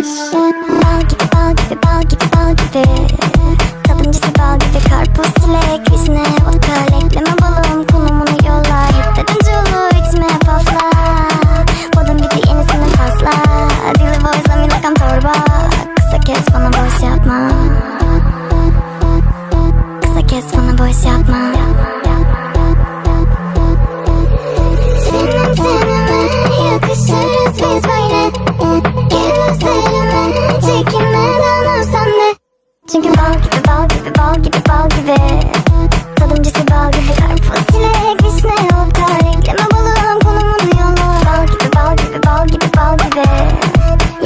Bal gibi bal gibi bal gibi bal gibi Tadıncısı bal gibi karpuz çilek vişne vodka Ekleme balım konumunu yolla Yedinci ulu içime pafla Bodum gibi yenisini fazla Dili torba Kısa kes bana boş yapma Çünkü bal gibi bal gibi bal gibi bal gibi. Tadımcısı bal gibi. Karpuz çilek vişne vodka Renkleme balığım konumunu yolla Bal gibi bal gibi bal gibi bal gibi.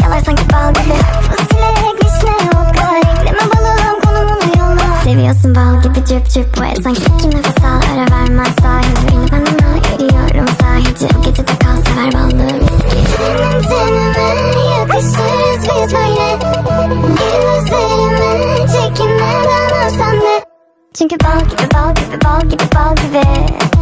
Yalar sanki bal gibi. Karpuz çilek vişne vodka Renkleme balığım konumunu yolla Seviyorsun bal gibi cüp cüp ve sanki iki nefes al ara vermez sahibi. Beni benden al eriyorum sahici. O gece de kal sever ballı viski Senin tenime yakışırız biz Çünkü bal gibi bal gibi bal gibi bal gibi